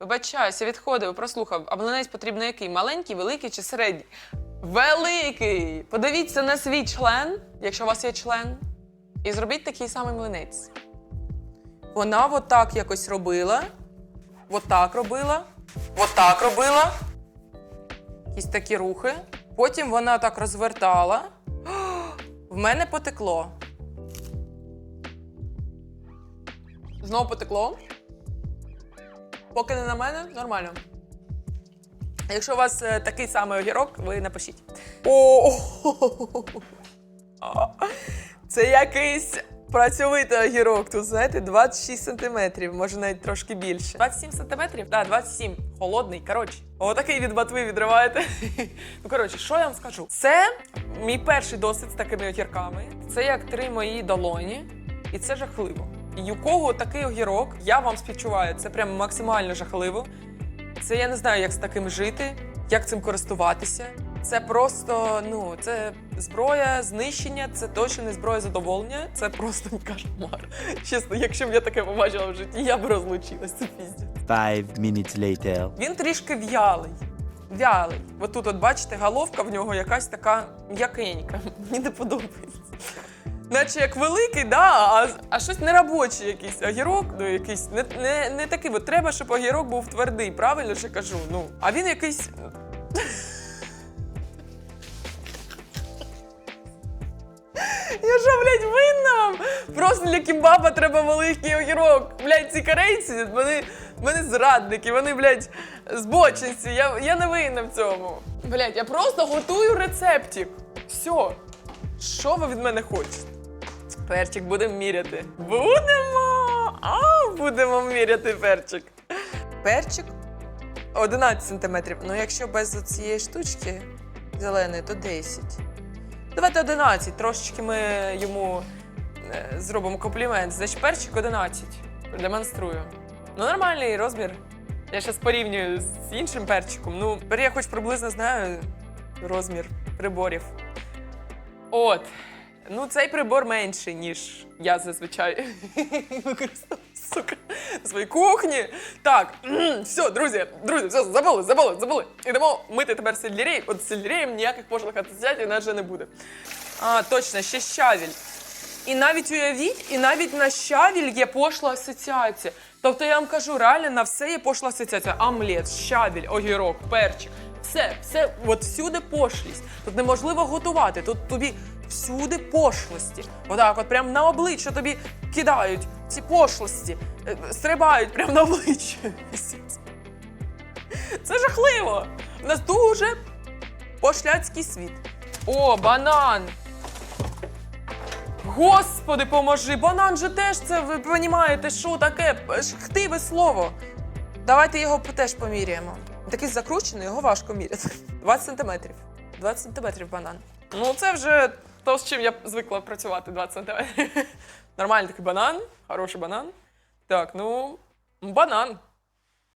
Вибачаюся, відходив, прослухав. А млинець потрібно який? Маленький, великий чи середній? Великий! Подивіться на свій член, якщо у вас є член, і зробіть такий самий млинець. Вона отак якось робила. Отак робила. Отак робила. Якісь такі рухи. Потім вона так розвертала. В мене потекло. Знову потекло. Поки не на мене, нормально. Якщо у вас е, такий самий огірок, ви напишіть. О! Це якийсь працьовитий огірок. Тут, знаєте, 26 сантиметрів, може навіть трошки більше. 27 сантиметрів? Так, 27. Холодний. Коротше, отакий від ботви відриваєте. Ну, коротше, що я вам скажу? Це мій перший досвід з такими огірками. Це як три мої долоні, і це жахливо. І у кого такий огірок, я вам співчуваю. Це прям максимально жахливо. Це я не знаю, як з таким жити, як цим користуватися. Це просто ну це зброя знищення, це точно не зброя задоволення. Це просто кошмар. Чесно, якщо б я таке побачила в житті, я б розлучилась. Це. Five minutes later. Він трішки в'ялий. В'ялий. От тут, от бачите, головка в нього якась така м'якенька. Мені не подобається. Наче як великий, да, а, а щось неробочий якийсь огірок, ну якийсь не, не, не такий. От треба, щоб огірок був твердий, правильно я кажу. Ну, а він якийсь. Я що, блядь, винна? Просто для кебаба треба великий огірок. Блядь, ці корейці, вони, вони зрадники, вони, блядь, збочинці. Я, я не винна в цьому. Блядь, я просто готую рецептик. Все. Що ви від мене хочете? Перчик будемо міряти. Будемо! А, будемо міряти перчик. Перчик 11 сантиметрів. Ну, якщо без цієї штучки зеленої, то 10. Давайте 11. Трошечки ми йому е, зробимо комплімент. Значить, перчик 11. Демонструю. Ну, нормальний розмір. Я зараз порівнюю з іншим перчиком. Ну, тепер я хоч приблизно знаю розмір приборів. От. Ну, цей прибор менший, ніж я зазвичай використовую, сука, на своїй кухні. Так, все, друзі, друзі, все, забули, забули, забули. Ідемо мити тепер сельдерей. От з сельдереєм ніяких пошлих асоціацій у нас вже не буде. А, точно, ще щавіль. І навіть уявіть, і навіть на щавіль є пошла асоціація. Тобто я вам кажу, реально на все є пошла асоціація. Амлет, щавіль, огірок, перчик. Все, все, от всюди пошлість. Тут неможливо готувати. Тут тобі всюди пошлості. Отак, от прям на обличчя тобі кидають ці пошлості, е, стрибають прямо на обличчя. Це жахливо. У нас дуже пошляцький світ. О, банан! Господи, поможи! Банан же теж це, ви розумієте, що таке? Хтиве слово. Давайте його теж поміряємо. Такий закручений, його важко міряти. 20 сантиметрів. 20 сантиметрів банан. Ну, це вже то, з чим я звикла працювати 20 сантиметрів. Нормальний такий банан, хороший банан. Так, ну, банан.